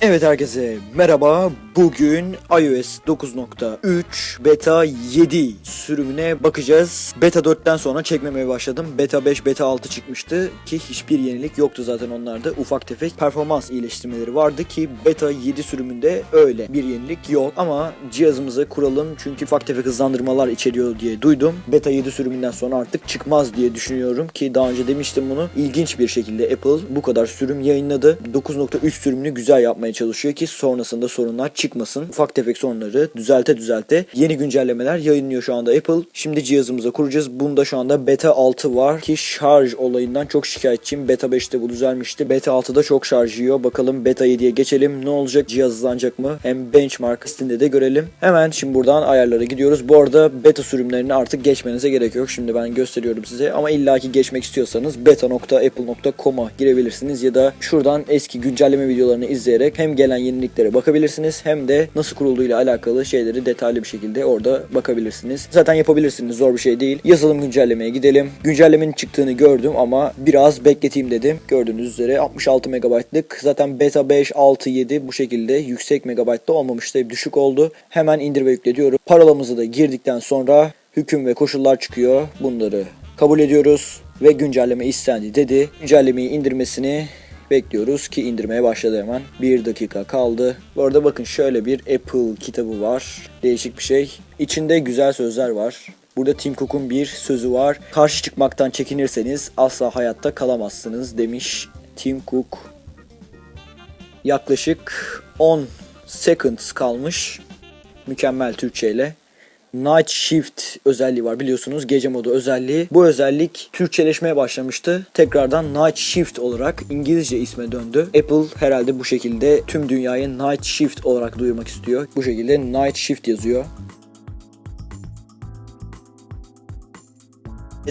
Evet herkese merhaba. Bugün iOS 9.3 beta 7 sürümüne bakacağız. Beta 4'ten sonra çekmemeye başladım. Beta 5, beta 6 çıkmıştı ki hiçbir yenilik yoktu zaten onlarda. Ufak tefek performans iyileştirmeleri vardı ki beta 7 sürümünde öyle bir yenilik yok. Ama cihazımızı kuralım çünkü ufak tefek hızlandırmalar içeriyor diye duydum. Beta 7 sürümünden sonra artık çıkmaz diye düşünüyorum ki daha önce demiştim bunu. İlginç bir şekilde Apple bu kadar sürüm yayınladı. 9.3 sürümünü güzel yapmaya çalışıyor ki sonrasında sorunlar çıkmasın. Ufak tefek sorunları düzelte düzelte yeni güncellemeler yayınlıyor şu anda Apple. Şimdi cihazımıza kuracağız. Bunda şu anda beta 6 var ki şarj olayından çok şikayetçiyim. Beta 5'te bu düzelmişti. Beta 6'da çok şarj yiyor. Bakalım beta 7'ye geçelim. Ne olacak? Cihaz hızlanacak mı? Hem benchmark listinde de görelim. Hemen şimdi buradan ayarlara gidiyoruz. Bu arada beta sürümlerini artık geçmenize gerek yok. Şimdi ben gösteriyorum size. Ama illaki geçmek istiyorsanız beta.apple.com'a girebilirsiniz ya da şuradan eski güncelleme videolarını izleyerek hem gelen yeniliklere bakabilirsiniz hem de nasıl kurulduğuyla alakalı şeyleri detaylı bir şekilde orada bakabilirsiniz. Zaten yapabilirsiniz. Zor bir şey değil. Yazılım güncellemeye gidelim. Güncellemenin çıktığını gördüm ama biraz bekleteyim dedim. Gördüğünüz üzere 66 MB'lık. Zaten beta 5, 6, 7 bu şekilde yüksek megabaytta olmamıştı. Düşük oldu. Hemen indir ve yükle diyorum. Parolamızı da girdikten sonra hüküm ve koşullar çıkıyor. Bunları kabul ediyoruz ve güncelleme istendi dedi. Güncellemeyi indirmesini bekliyoruz ki indirmeye başladı hemen. Bir dakika kaldı. Bu arada bakın şöyle bir Apple kitabı var. Değişik bir şey. İçinde güzel sözler var. Burada Tim Cook'un bir sözü var. Karşı çıkmaktan çekinirseniz asla hayatta kalamazsınız demiş Tim Cook. Yaklaşık 10 seconds kalmış. Mükemmel Türkçeyle. Night Shift özelliği var biliyorsunuz gece modu özelliği. Bu özellik Türkçeleşmeye başlamıştı. Tekrardan Night Shift olarak İngilizce isme döndü. Apple herhalde bu şekilde tüm dünyayı Night Shift olarak duyurmak istiyor. Bu şekilde Night Shift yazıyor.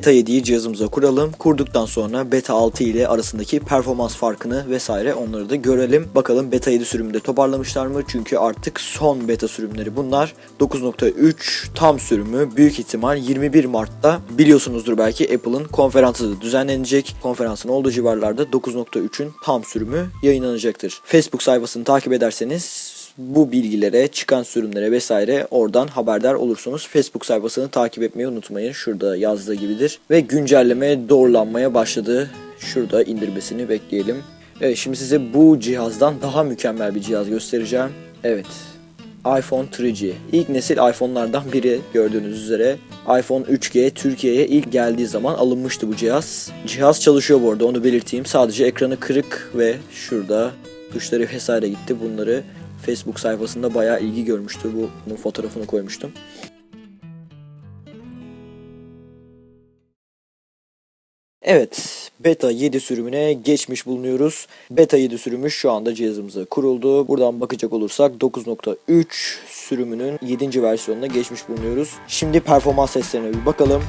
Beta 7'yi cihazımıza kuralım. Kurduktan sonra Beta 6 ile arasındaki performans farkını vesaire onları da görelim. Bakalım Beta 7 sürümünde toparlamışlar mı? Çünkü artık son beta sürümleri bunlar. 9.3 tam sürümü büyük ihtimal 21 Mart'ta biliyorsunuzdur belki Apple'ın konferansı da düzenlenecek. Konferansın olduğu civarlarda 9.3'ün tam sürümü yayınlanacaktır. Facebook sayfasını takip ederseniz bu bilgilere, çıkan sürümlere vesaire oradan haberdar olursunuz. Facebook sayfasını takip etmeyi unutmayın. Şurada yazdığı gibidir. Ve güncelleme doğrulanmaya başladı. Şurada indirmesini bekleyelim. Evet şimdi size bu cihazdan daha mükemmel bir cihaz göstereceğim. Evet. iPhone 3G. İlk nesil iPhone'lardan biri gördüğünüz üzere. iPhone 3G Türkiye'ye ilk geldiği zaman alınmıştı bu cihaz. Cihaz çalışıyor bu arada onu belirteyim. Sadece ekranı kırık ve şurada tuşları vesaire gitti. Bunları Facebook sayfasında bayağı ilgi görmüştü. Bu, bunun fotoğrafını koymuştum. Evet, Beta 7 sürümüne geçmiş bulunuyoruz. Beta 7 sürümü şu anda cihazımıza kuruldu. Buradan bakacak olursak 9.3 sürümünün 7. versiyonuna geçmiş bulunuyoruz. Şimdi performans testlerine bir bakalım.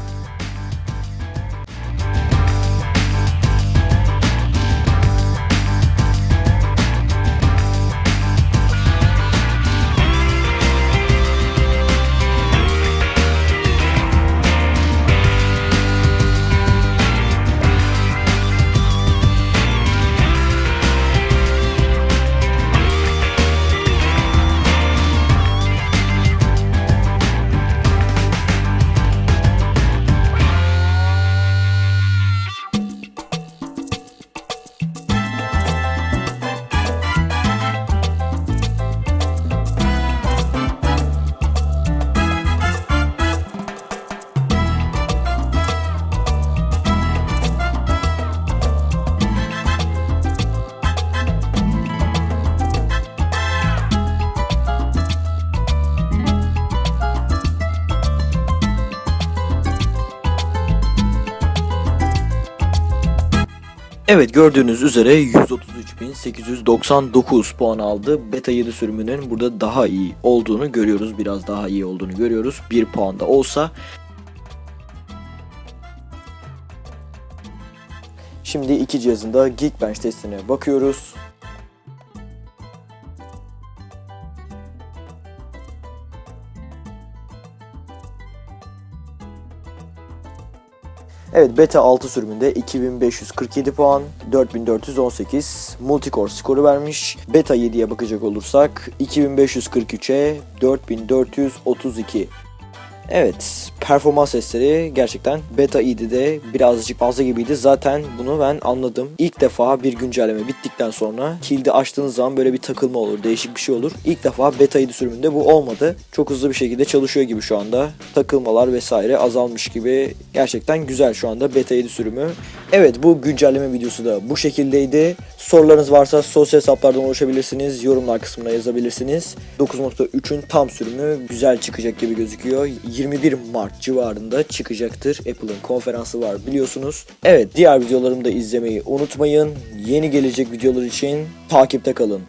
Evet gördüğünüz üzere 133.899 puan aldı. Beta 7 sürümünün burada daha iyi olduğunu görüyoruz. Biraz daha iyi olduğunu görüyoruz. 1 puan da olsa. Şimdi iki cihazın da Geekbench testine bakıyoruz. Evet beta 6 sürümünde 2547 puan, 4418 multicore skoru vermiş. Beta 7'ye bakacak olursak 2543'e 4432 Evet, performans testleri gerçekten beta iyiydi de birazcık fazla gibiydi. Zaten bunu ben anladım. İlk defa bir güncelleme bittikten sonra kilidi açtığınız zaman böyle bir takılma olur, değişik bir şey olur. İlk defa beta 7 sürümünde bu olmadı. Çok hızlı bir şekilde çalışıyor gibi şu anda. Takılmalar vesaire azalmış gibi. Gerçekten güzel şu anda beta 7 sürümü. Evet bu güncelleme videosu da bu şekildeydi. Sorularınız varsa sosyal hesaplardan ulaşabilirsiniz. Yorumlar kısmına yazabilirsiniz. 9.3'ün tam sürümü güzel çıkacak gibi gözüküyor. 21 Mart civarında çıkacaktır. Apple'ın konferansı var biliyorsunuz. Evet diğer videolarımı da izlemeyi unutmayın. Yeni gelecek videolar için takipte kalın.